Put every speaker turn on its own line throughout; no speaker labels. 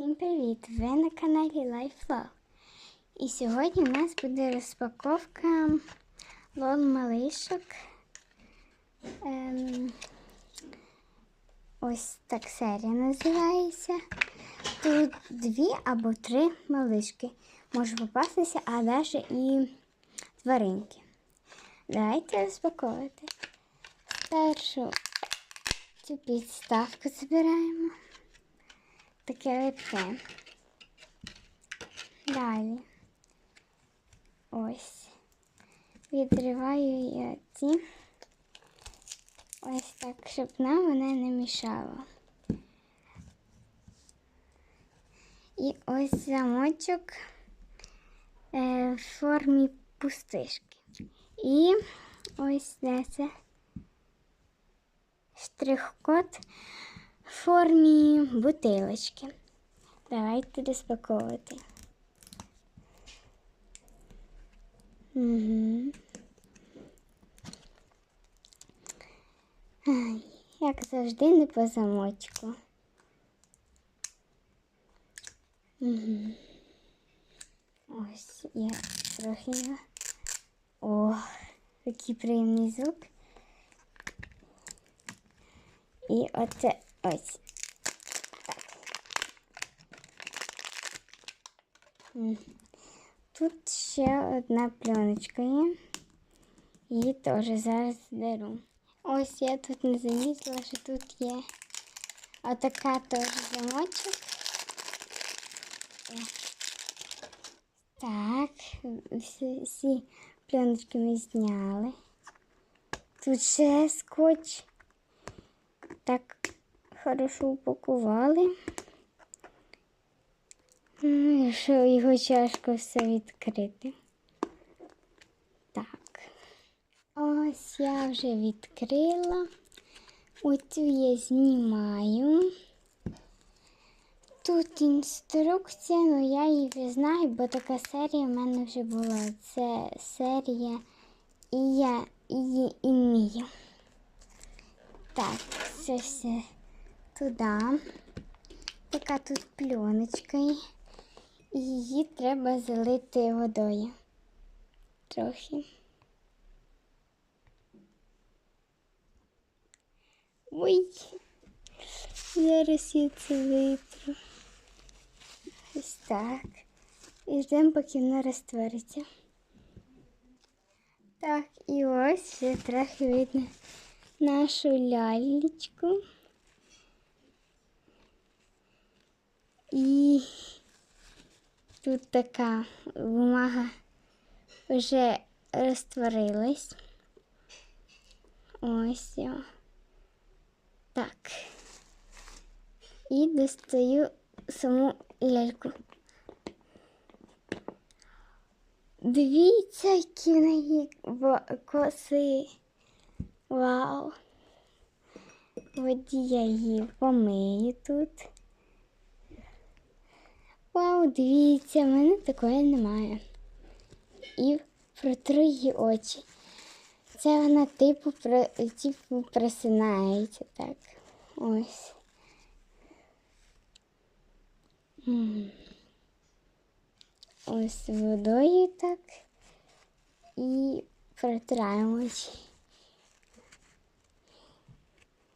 Всім привіт! Ви на каналі LifeLove. І сьогодні у нас буде розпаковка лол малишок. Ем, ось так серія називається. Тут дві або три малишки. Може попастися, а навіть і тваринки. Давайте розпаковувати. Першу цю підставку забираємо таке липке. Далі. Ось. Відриваю я ці. Ось так, щоб нам вона не мішала. І ось замочок е, в формі пустишки. І ось де це штрих-код формі бутилочки. Давайте розпаковувати. Угу. Як завжди, не по замочку. Угу. Ось я трохи. О, який приємний звук. І оце ось. Так. М. Тут ще одна пленочка є. Її теж зараз беру. Ось я тут не замітила, що тут є отака теж замочок. О. Так, всі, всі пленочки ми зняли. Тут ще скотч. Так хорошо упакували. Ну, що його чашку все відкрити. Так. Ось я вже відкрила. Оцю я знімаю. Тут інструкція, ну я її вже знаю, бо така серія в мене вже була. Це серія і я її і вмію. Так, це все туди. Така тут пленочка. І її треба залити водою. Трохи. Ой, зараз я це витру. Ось так. І ждемо, поки вона розтвориться. Так, і ось вже трохи видно нашу лялечку. І тут така бумага вже розтворилась. Ось. Так. І достаю саму ляльку. Дивіться, які в коси. Вау. Воді я її помию тут. Вау, дивіться, в мене такої немає. І протру її очі. Це вона типу, про, типу просинається так. Ось. Ось водою так. І протираємо очі.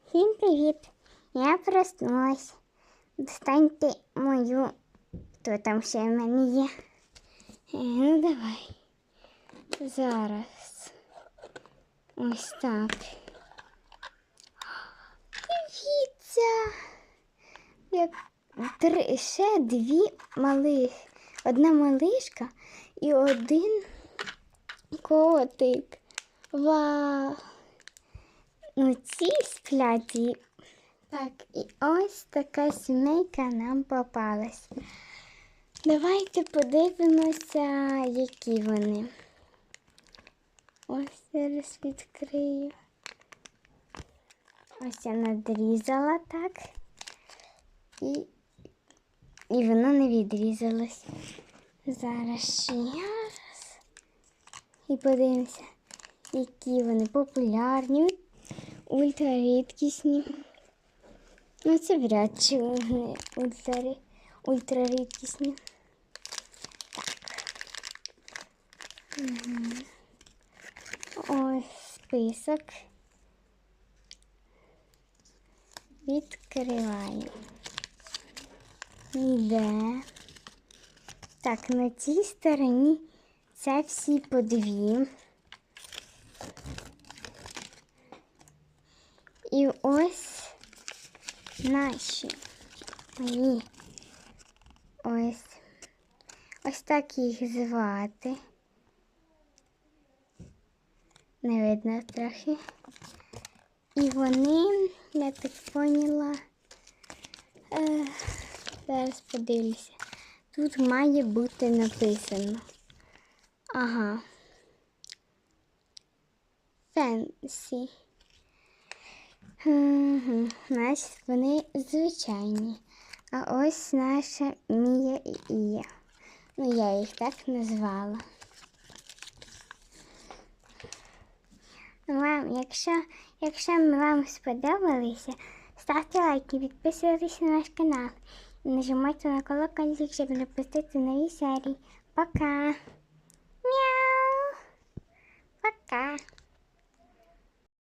Всім привіт! Я проснулась. Достаньте мою. Хто там ще в мене є? Е, Ну, давай. Зараз. Ось так. Дивіться. Як три, ще дві малих. Одна малишка і один котик. Вау! Ну, ці сплять. Так, і ось така сімейка нам попалась. Давайте подивимося, які вони. Ось зараз відкрию. Ось я надрізала так. І, і воно не відрізалось. Зараз ще раз. І подивимося, які вони популярні, ультрарідкісні. Ну, це вряд чи вони ультрарідкісні. Так. Угу. Ось список. Відкриваю. Іде. Так, на цій стороні це всі по дві. І ось наші мої. Ось. Ось так їх звати. Не видно трохи. І вони, я так поняла, е, зараз подивлюся. Тут має бути написано. Ага. Фенсі. Угу. Значить, вони звичайні. А ось наша Мія і Ія. Ну, я їх так назвала. Вам, якщо, якщо вам сподобалися, ставте лайки, підписуйтесь на наш канал і нажимайте на колокольчик, щоб не пропустити нові серії. Пока! Мяу! Пока!